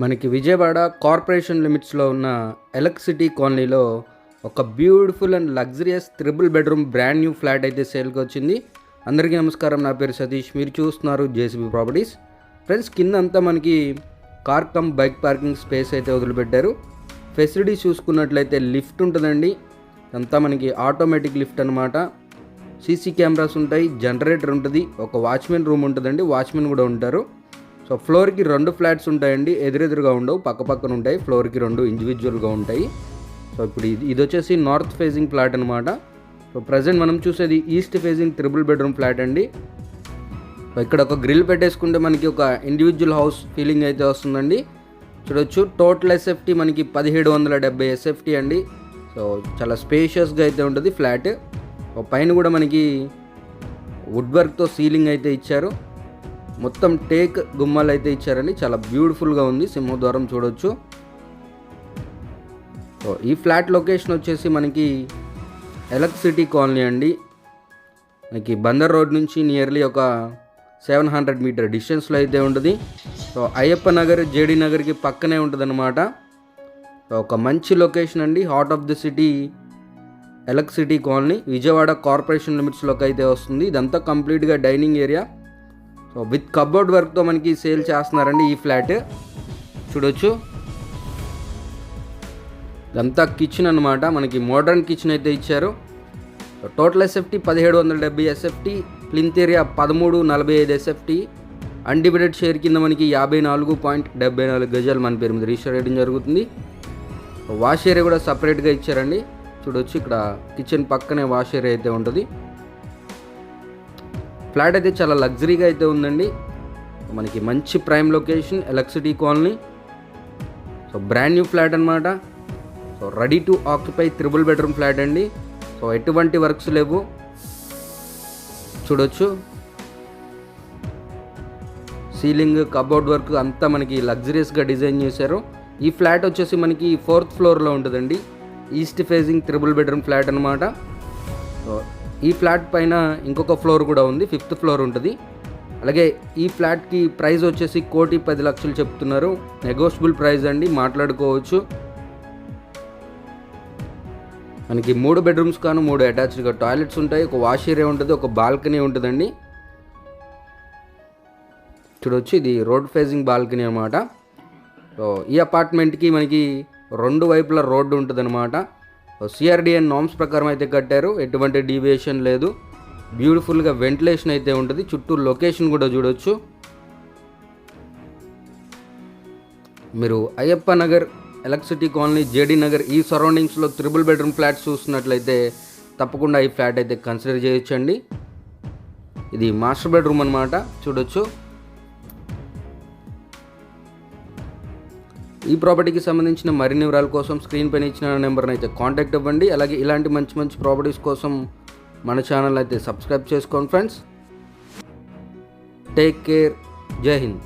మనకి విజయవాడ కార్పొరేషన్ లిమిట్స్లో ఉన్న ఎలక్ట్రిసిటీ కాలనీలో ఒక beautiful and luxurious triple bedroom brand new flat అయితే సేల్కి వచ్చింది. అందరికీ నమస్కారం. నా పేరు సతీష్. మీరు చూస్తున్నారు జేసీబీ ప్రాపర్టీస్. ఫ్రెండ్స్ కింద అంతా మనకి car cum bike parking space అయితే వదిలిపెట్టారు. ఫెసిలిటీస్ చూసుకున్నట్లయితే లిఫ్ట్ ఉంటుందండి. అంతా మనకి ఆటోమేటిక్ లిఫ్ట్ అనమాట సీసీ కెమెరాస్ ఉంటాయి జనరేటర్ ఉంటుంది ఒక వాచ్మెన్ రూమ్ ఉంటుందండి వాచ్మెన్ కూడా ఉంటారు. సో ఫ్లోర్కి రెండు ఫ్లాట్స్ ఉంటాయండి. ఎదురెదురుగా ఉండవు పక్క పక్కన ఉంటాయి. ఫ్లోర్కి రెండు ఇండివిజువల్గా ఉంటాయి. సో ఇప్పుడు ఇది ఇది వచ్చేసి నార్త్ ఫేజింగ్ ఫ్లాట్ అనమాట సో ప్రజెంట్ మనం చూసేది east facing triple bedroom flat అండి. సో ఇక్కడ ఒక గ్రిల్ పెట్టేసుకుంటే మనకి ఒక ఇండివిజువల్ హౌస్ ఫీలింగ్ అయితే వస్తుందండి. చూడొచ్చు టోటల్ ఎస్ఎఫ్టీ మనకి పదిహేడు వందల డెబ్బై ఎస్ఎఫ్టీ అండి. సో చాలా స్పేషియస్గా అయితే ఉంటుంది ఫ్లాట్ పైన కూడా మనకి వుడ్ వర్క్తో సీలింగ్ అయితే ఇచ్చారు. మొత్తం టేక్ గుమ్మాలు అయితే ఇచ్చారండి. చాలా బ్యూటిఫుల్గా ఉంది. సింహద్వారం చూడొచ్చు. సో ఈ ఫ్లాట్ లొకేషన్ వచ్చేసి మనకి ఎలక్ట్రిసిటీ కాలనీ అండి. మనకి బందర్ రోడ్ నుంచి నియర్లీ ఒక సెవెన్ హండ్రెడ్ మీటర్ డిస్టెన్స్లో అయితే ఉంటుంది. సో అయ్యప్ప నగర్ జేడీ నగర్కి పక్కనే ఉంటుంది అనమాట సో ఒక మంచి లొకేషన్ అండి. Heart of the city electricity colony. Vijayawada corporation లిమిట్స్లోకి అయితే వస్తుంది. ఇదంతా కంప్లీట్గా dining area. So with cupboard వర్క్తో మనకి సేల్ చేస్తున్నారండి ఈ ఫ్లాట్ చూడొచ్చు. ఇదంతా కిచెన్ అనమాట మనకి మోడర్న్ కిచెన్ అయితే ఇచ్చారు. టోటల్ ఎస్ఎఫ్టీ పదిహేడు వందల డెబ్బై ఎస్ఎఫ్టీ ప్లింత్ ఏరియా పదమూడు నలభై ఐదు ఎస్ఎఫ్టీ అన్డివిడెడ్ షేర్ కింద మనకి యాభై నాలుగు పాయింట్ డెబ్బై నాలుగు గజాలు మన పేరు మీద రిజిస్టర్ చేయడం జరుగుతుంది. వాష్ ఏరియా కూడా సపరేట్గా ఇచ్చారండి. చూడొచ్చు ఇక్కడ కిచెన్ పక్కనే వాష్ ఏరియా అయితే ఉంటుంది. ఫ్లాట్ అయితే చాలా లగ్జరీగా అయితే ఉందండి. మనకి మంచి prime location electricity colony. So brand new flat అనమాట so ready to occupy triple bedroom flat అండి. సో ఎటువంటి వర్క్స్ లేవు. చూడొచ్చు. సీలింగ్ కబోర్డ్ వర్క్ అంతా మనకి లగ్జరియస్గా డిజైన్ చేశారు. ఈ ఫ్లాట్ వచ్చేసి మనకి ఫోర్త్ ఫ్లోర్లో ఉంటుందండి. East facing triple bedroom flat అనమాట ఈ ఫ్లాట్ పైన ఇంకొక ఫ్లోర్ కూడా ఉంది ఫిఫ్త్ ఫ్లోర్ ఉంటుంది. అలాగే ఈ ఫ్లాట్కి ప్రైస్ వచ్చేసి కోటి పది లక్షలు చెప్తున్నారు. నెగోషియబుల్ ప్రైస్ అండి మాట్లాడుకోవచ్చు. మనకి మూడు బెడ్రూమ్స్ కాను మూడు అటాచ్డ్గా టాయిలెట్స్ ఉంటాయి ఒక వాష్ ఏరియా ఉంటుంది ఒక బాల్కనీ ఉంటుందండి. చూడొచ్చు ఇది రోడ్ ఫేసింగ్ బాల్కనీ అనమాట సో ఈ అపార్ట్మెంట్కి మనకి రెండు వైపుల రోడ్డు ఉంటుందన్నమాట. సిఆర్డిఎన్ నామ్స్ ప్రకారం అయితే కట్టారు. ఎటువంటి డీవియేషన్ లేదు. బ్యూటిఫుల్గా వెంటిలేషన్ అయితే ఉంటుంది. చుట్టూ లొకేషన్ కూడా చూడొచ్చు. మీరు Ayyappa Nagar electricity colony JD Nagar ఈ సరౌండింగ్స్లో త్రిబుల్ బెడ్రూమ్ ఫ్లాట్స్ చూస్తున్నట్లయితే తప్పకుండా ఈ ఫ్లాట్ అయితే కన్సిడర్ చేయొచ్చండి. ఇది మాస్టర్ బెడ్రూమ్ అనమాట చూడొచ్చు. ఈ ప్రాపర్టీకి సంబంధించిన మరిన్ని వివరాల కోసం స్క్రీన్ పైన ఇచ్చిన నెంబర్ని అయితే కాంటాక్ట్ అవ్వండి. అలాగే ఇలాంటి మంచి మంచి ప్రాపర్టీస్ కోసం మన ఛానల్ అయితే సబ్స్క్రైబ్ చేసుకోండి ఫ్రెండ్స్. Take care. జై హింద్.